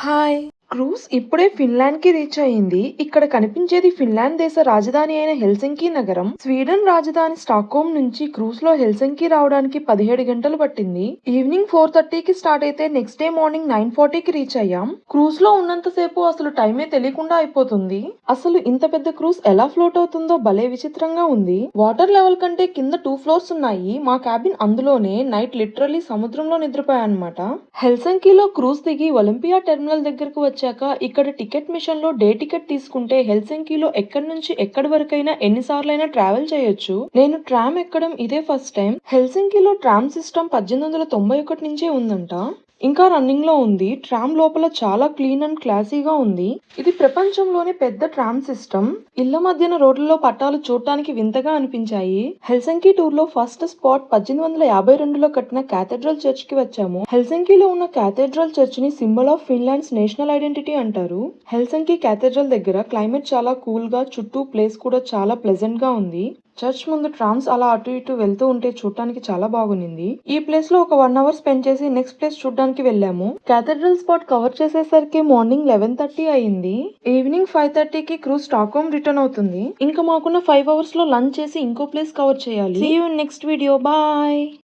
Hi. Cruise ఇప్పుడే ఫిన్లాండ్కి reach అయింది. ఇక్కడ కనిపించేది ఫిన్లాండ్ దేశ రాజధాని అయిన హెల్సింకి నగరం. స్వీడన్ రాజధాని స్టాక్హోమ్ నుంచి క్రూజ్లో హెల్సింకి రావడానికి పదిహేడు గంటలు పట్టింది. ఈవినింగ్ ఫోర్ థర్టీకి స్టార్ట్ అయితే నెక్స్ట్ డే మార్నింగ్ నైన్ ఫార్టీకి రీచ్ అయ్యాం. క్రూజ్లో ఉన్నంతసేపు అసలు టైమే తెలియకుండా అయిపోతుంది. అసలు ఇంత పెద్ద క్రూజ్ ఎలా ఫ్లోట్ అవుతుందో భలే విచిత్రంగా ఉంది. వాటర్ లెవెల్ కంటే కింద టూ ఫ్లోర్స్ ఉన్నాయి. మా క్యాబిన్ అందులోనే నైట్ లిటరలీ సముద్రంలో నిద్రపోయానమాట. హెల్సంకిలో క్రూజ్ దిగి ఒలింపియా టెర్మినల్ దగ్గరకు వచ్చాక ఇక్కడ టికెట్ మిషన్లో డే టికెట్ తీసుకుంటే హెల్సింకిలో ఎక్కడి నుంచి ఎక్కడి వరకైనా ఎన్నిసార్లైనా ట్రావెల్ చేయొచ్చు. నేను ట్రామ్ ఎక్కడం ఇదే ఫస్ట్ టైం. హెల్సింకిలో ట్రామ్ సిస్టమ్ పద్దెనిమిది వందల తొంభై ఒకటి నుంచే ఉందంట. ఇంకా రన్నింగ్లో ఉంది. ట్రామ్ లోపల చాలా క్లీన్ అండ్ క్లాసీగా ఉంది. ఇది ప్రపంచంలోనే పెద్ద ట్రామ్ సిస్టమ్ ఇళ్ళ మధ్యన రోడ్లలో పట్టాలు చూడటానికి వింతగా అనిపించాయి. హెల్సంకి టూర్లో ఫస్ట్ స్పాట్ పద్దెనిమిది వందల యాభై రెండులో కట్టిన క్యాథెడ్రల్ చర్చ్కి వచ్చాము. హెల్సంకిలో ఉన్న క్యాథెడ్రల్ చర్చ్ని సింబల్ ఆఫ్ ఫిన్లాండ్స్ నేషనల్ ఐడెంటిటీ అంటారు. హెల్సంకి క్యాథెడ్రల్ దగ్గర క్లైమేట్ చాలా కూల్గా చుట్టూ ప్లేస్ కూడా చాలా ప్లెజెంట్గా ఉంది. చర్చ్ ముందు ట్రామ్స్ అలా అటు ఇటు వెళ్తూ ఉంటే చూడటానికి చాలా బాగుంది ఈ ప్లేస్లో ఒక వన్ అవర్ స్పెండ్ చేసి నెక్స్ట్ ప్లేస్ చూడడానికి వెళ్ళాము. కేథడ్రల్ స్పాట్ కవర్ చేసేసరికి మార్నింగ్ లెవెన్ థర్టీ అయింది. ఈవినింగ్ ఫైవ్ థర్టీకి క్రూజ్ స్టాక్హోమ్ రిటర్న్ అవుతుంది. ఇంకా మాకున్న ఫైవ్ అవర్స్లో లంచ్ చేసి ఇంకో ప్లేస్ కవర్ చేయాలి. Next video bye